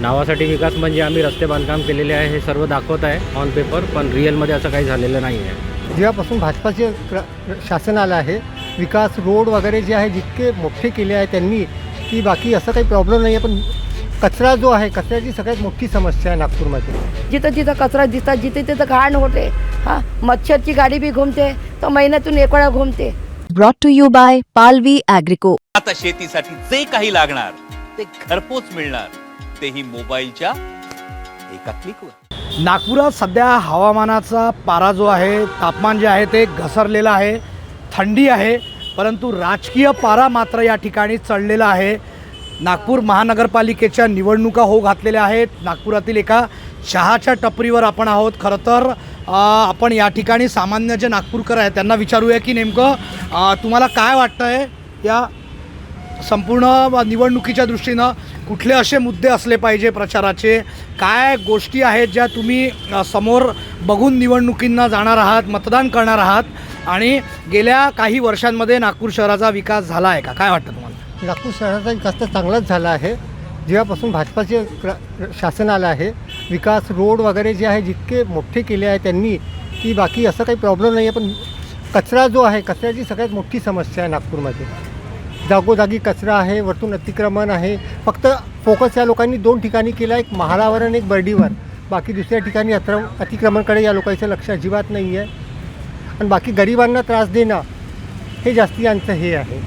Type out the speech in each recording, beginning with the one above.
नावासाठी विकास म्हणजे आम्ही रस्ते बांधकाम केलेले आहे हे सर्व दाखवत आहे ऑन पेपर पण रिअलमध्ये असं काही झालेलं नाही आहे. जेव्हापासून भाजपाचे शासन आलं आहे विकास रोड वगैरे जे आहे जितके मोठे केले आहे त्यांनी की बाकी असं काही प्रॉब्लेम नाही आहे पण कचरा जो आहे कचऱ्याची सगळ्यात मोठी समस्या आहे नागपूरमध्ये. जिथं जिथं कचरा दिसतात जिथे तिथं घाण होते हां मच्छरची गाडी बी घुमते तर महिन्यातून एक वेळा घुमते. Brought to you by Palvi Agrico. आता शेतीसाठी जे काही लागणार ते घरपोच मिळणार. तेही मोबाईलच्या एका क्लिकवर. नागपुरात सध्या हवामानाचा पारा जो आहे तापमान जे आहे ते घसरलेलं आहे थंडी आहे परंतु राजकीय पारा मात्र या ठिकाणी चढलेला आहे. नागपूर महानगरपालिकेच्या निवडणुका हो घातलेल्या आहेत. नागपुरातील एका चहाच्या टपरीवर आपण आहोत. खरं तर आपण या ठिकाणी सामान्य जे नागपूरकर आहेत त्यांना विचारूया की नेमकं तुम्हाला काय वाटतं आहे या संपूर्ण निवडणुकीच्या दृष्टीनं? कुठले असे मुद्दे असले पाहिजे प्रचाराचे? काय गोष्टी आहेत ज्या तुम्ही समोर बघून निवडणुकींना जाणार आहात मतदान करणार आहात? आणि गेल्या काही वर्षांमध्ये नागपूर शहराचा विकास झाला आहे का? काय वाटतं तुम्हाला? नागपूर शहराचा विकास तर चांगलाच झाला आहे. जेव्हापासून भाजपाचे प्र शासन आलं आहे विकास रोड वगैरे जे आहे जितके मोठे केले आहे त्यांनी की बाकी असं काही प्रॉब्लेम नाही आहे पण कचरा जो आहे कचऱ्याची सगळ्यात मोठी समस्या आहे नागपूरमध्ये. जागोजागी कचरा आहे वरतून अतिक्रमण आहे. फक्त फोकस या लोकांनी दोन ठिकाणी केला एक महालावर आणि एक बर्डीवर. बाकी दुसऱ्या ठिकाणी अत्र अतिक्रमणकडे या लोकांचं लक्ष अजिबात नाही आहे. आणि बाकी गरिबांना त्रास देणं हे जास्ती यांचं हे आहे.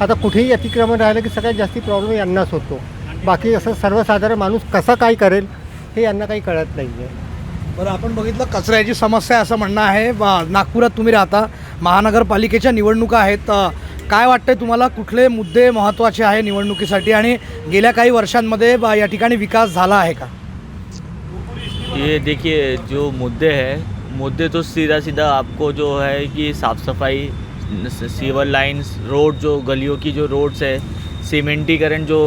आता कुठेही अतिक्रमण राहिलं की सगळ्यात जास्ती प्रॉब्लेम यांनाच होतो. बाकी असं सर्वसाधारण माणूस कसा काय करेल हे यांना काही कळत नाही आहे. बरं आपण बघितलं कचऱ्याची समस्या असं म्हणणं आहे. नागपुरात तुम्ही राहता. महानगरपालिकेच्या निवडणुका आहेत. काय वाटतंय तुम्हाला? कुठले मुद्दे महत्त्वाचे आहे निवडणुकीसाठी? आणि गेल्या काही वर्षांमध्ये या ठिकाणी विकास झाला आहे का? ये देखिए जो मुद्दे हैं मुद्दे तो सीधा सीधा आपको जो है कि साफ़ सफाई सीवर लाइंस रोड जो गलियों की जो रोड्स है सीमेंटीकरण जो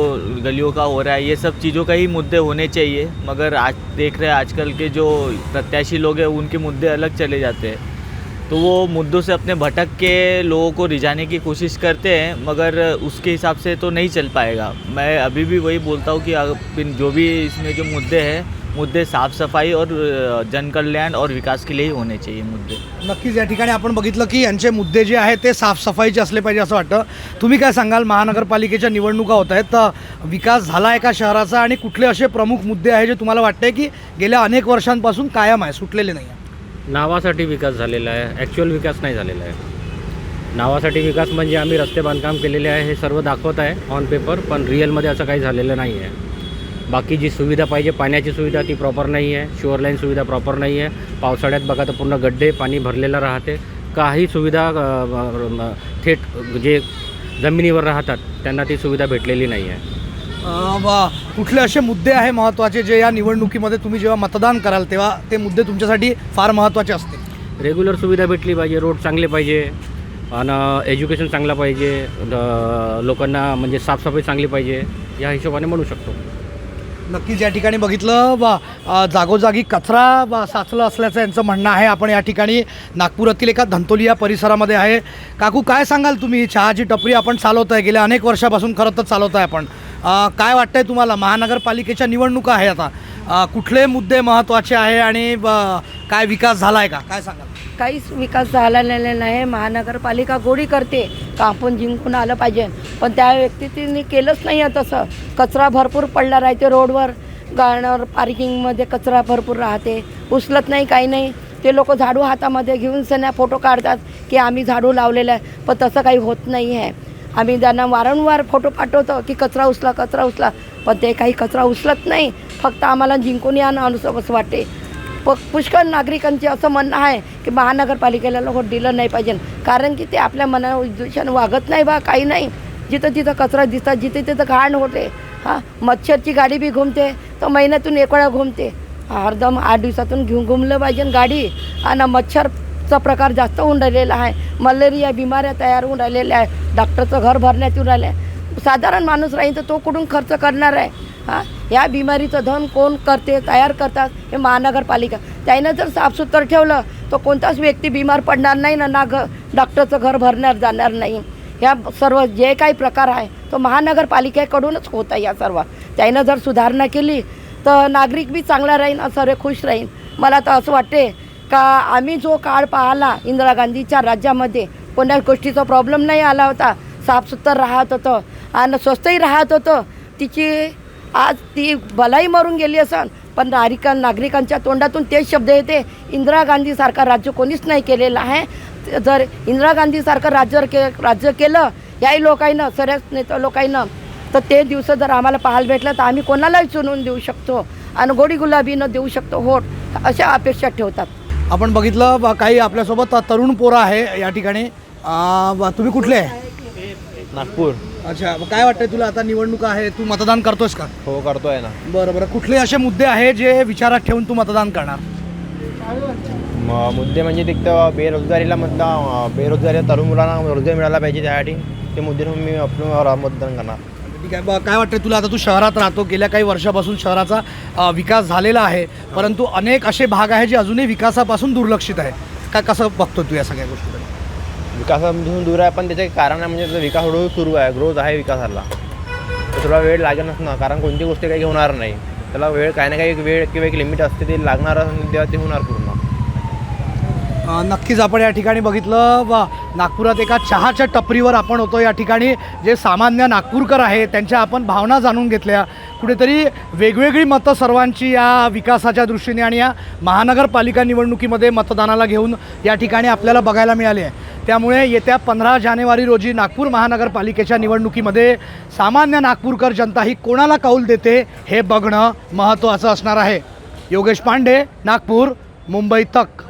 गलियों का हो रहा है ये सब चीज़ों का ही मुद्दे होने चाहिए। मगर आज देख रहे हैं आजकल के जो प्रत्याशी लोग हैं उनके मुद्दे अलग चले जाते हैं। तो वो मुद्दों से अपने भटक के लोगों को रिझाने की कोशिश करते हैं मगर उसके हिसाब से तो नहीं चल पाएगा। मैं अभी भी वही बोलता हूँ कि जो भी इसमें जो मुद्दे हैं मुद्दे साफ सफाई और जनकल्याण जन कल्याण और विकास के लिए ही होने चाहिए मुद्दे। नक्कीच या ठिकाणी आपण बघितलं की यांचे मुद्दे जे आहेत ते साफसफाईचे असले पाहिजे असं वाटतं. तुम्ही काय सांगाल? महानगरपालिकेच्या निवडणुका होत आहेत तर विकास झाला आहे का शहराचा आणि कुठले असे प्रमुख मुद्दे आहे जे तुम्हाला वाटते की गेल्या अनेक वर्षांपासून कायम आहे सुटलेले नाही आहे नावासाठी विकास झालेला आहे. ॲक्च्युअल विकास नाही झालेला आहे. नावासाठी विकास म्हणजे आम्ही रस्ते बांधकाम केलेले आहे हे सर्व दाखवत आहे ऑन पेपर पण रिअलमध्ये असं काही झालेलं नाही आहे. बाकी जी सुविधा पाहिजे पाण्याची सुविधा ती प्रॉपर नाही आहे शुअरलाईन सुविधा प्रॉपर नाही आहे. पावसाळ्यात बघा तर पूर्ण गड्डे पाणी भरलेलं राहते. काही सुविधा थेट जे जमिनीवर राहतात त्यांना ती सुविधा भेटलेली नाही आहे. कुठले असे मुद्दे आहे महत्त्वाचे जे या निवडणुकीमध्ये तुम्ही जेव्हा मतदान कराल तेव्हा ते मुद्दे तुमच्यासाठी फार महत्त्वाचे असतील. रेग्युलर सुविधा भेटली पाहिजे रोड चांगले पाहिजे आणि एज्युकेशन चांगलं पाहिजे लोकांना म्हणजे साफसफाई चांगली पाहिजे या हिशोबाने म्हणू शकतो. नक्कीच या ठिकाणी बघितलं वा जागोजागी कचरा वा साचलं असल्याचं यांचं म्हणणं आहे. आपण या ठिकाणी नागपुरातील एका धंतोली या परिसरामध्ये आहे. काकू काय सांगाल तुम्ही? चहाची टपरी आपण चालवत आहे गेल्या अनेक वर्षापासून खरं तर चालवत आहे आपण. काय वाटतंय तुम्हाला? महानगरपालिकेच्या निवडणुका आहे आता. कुठले मुद्दे महत्त्वाचे आहे आणि काय विकास झाला आहे का? काय सांगाल? काहीच विकास झालेला नाही. महानगरपालिका गोडी करते का आपण जिंकून आलं पाहिजे? पण त्या व्यक्तीने केलंच नाही आहे तसं. कचरा भरपूर पडला राहते रोडवर. गाण्यावर पार्किंगमध्ये कचरा भरपूर राहते. उचलत नाही काही नाही. ते लोक झाडू हातामध्ये घेऊन सन्या फोटो काढतात की आम्ही झाडू लावलेलं आहे. पण तसं काही होत नाही आहे. आम्ही त्यांना वारंवार फोटो पाठवतो की कचरा उचला कचरा उचला. पण ते काही कचरा उचलत नाही. फक्त आम्हाला जिंकून या अनुसर असं वाटते. प पुष्कळ नागरिकांचे असं म्हणणं आहे की महानगरपालिकेला लोक दिलं नाही पाहिजे. कारण की ते आपल्या मना उद्देशानं वागत नाही बा काही नाही. जिथं जिथं कचरा दिसतात जिथे तिथं घाण होते. हां मच्छरची गाडी बी घुमते. तर महिन्यातून एक वेळा घुमते. हरदम आठ दिवसातून घेऊन घुमलं पाहिजे गाडी. आणि मच्छर चा प्रकार जास्त होऊन राहिलेला आहे. मलेरिया बिमाऱ्या तयार होऊन राहिलेल्या आहे. डॉक्टरचं घर भरण्यात येऊन राहिलं आहे साधारण माणूस राहील तर तो कुठून खर्च करणार आहे? हां? या बिमारीचं धन कोण करते तयार करतात? हे महानगरपालिका. त्यानं जर साफसुथर ठेवलं तर कोणताच व्यक्ती बिमार पडणार नाही ना ना घ डॉक्टरचं घर भरणार जाणार नाही. ह्या सर्व जे काही प्रकार आहे तो महानगरपालिकेकडूनच होत आहे या सर्व. त्यानं जर सुधारणा केली तर नागरिक बी चांगला राहीन सर्व खुश राहीन. मला तर असं वाटते का आम्ही जो काळ पाहिला इंदिरा गांधीच्या राज्यामध्ये कोणत्याच गोष्टीचा प्रॉब्लेम नाही आला होता. साफसुथर राहत होतं आणि स्वस्तही राहत होतं. तिची आज ती भलाई मरून गेली असन. पण नागरिकां नागरिकांच्या तोंडातून तेच शब्द येते इंदिरा गांधीसारखं राज्य कोणीच नाही केलेलं आहे. जर इंदिरा गांधीसारखं राज्य के राज्य केलं याही लोकांनं सर्वच नेता लोकांनं तर ते दिवस जर आम्हाला पाहायला भेटलं तर आम्ही कोणालाही चुनून देऊ शकतो आणि गोडी गुलाबीनं देऊ शकतो. होट अशा अपेक्षा ठेवतात. आपण बघितलं काही आपल्यासोबत तरुण पोरं आहे या ठिकाणी. तुम्ही कुठले? आहे नागपूर. अच्छा मग काय वाटतंय तुला आता निवडणुका आहे? तू मतदान करतोस का? हो करतोय ना. बरं बरं. कुठले असे मुद्दे आहे जे विचारात ठेवून तू मतदान करणार? म- मुद्दे म्हणजे तिथं बेरोजगारीला मतदान बेरोजगारी तरुण मुलांना रोजगार मिळाला पाहिजे त्यासाठी. ते मुद्दे मी आपलं मतदान करणार. आहे. ब- काय वाटतं तुला? आता तू शहरात राहतो. गेल्या काही वर्षापासून शहराचा अ, विकास झालेला आहे. परंतु अनेक असे भाग आहे जे अजूनही विकासापासून दुर्लक्षित आहे. काय कसं बघतो तू या सगळ्या गोष्टीकडे? विकासापासून दूर आहे पण त्याचे कारण आहे म्हणजे विकास हळूहळू सुरू आहे ग्रोथ आहे विकासाला. तर थोडा वेळ लागेलच ना कारण कोणती गोष्ट काही होणार नाही. त्याला वेळ काही ना काही एक वेळ किंवा एक लिमिट असते ते लागणार आणि तेव्हा ते होणार पूर्ण. नक्कीच आपण या ठिकाणी बघितलं. व नागपुरात एका चहाच्या टपरीवर आपण होतो या ठिकाणी. जे सामान्य नागपूरकर आहे त्यांच्या आपण भावना जाणून घेतल्या. कुठेतरी वेगवेगळी मतं सर्वांची या विकासाच्या दृष्टीने आणि या महानगरपालिका निवडणुकीमध्ये मतदानाला घेऊन या ठिकाणी आपल्याला बघायला मिळाले आहे. त्यामुळे येत्या पंधरा जानेवारी रोजी नागपूर महानगरपालिकेच्या निवडणुकीमध्ये सामान्य नागपूरकर जनता ही कोणाला कौल देते हे बघणं महत्त्वाचं असणार आहे. योगेश पांडे नागपूर मुंबई तक.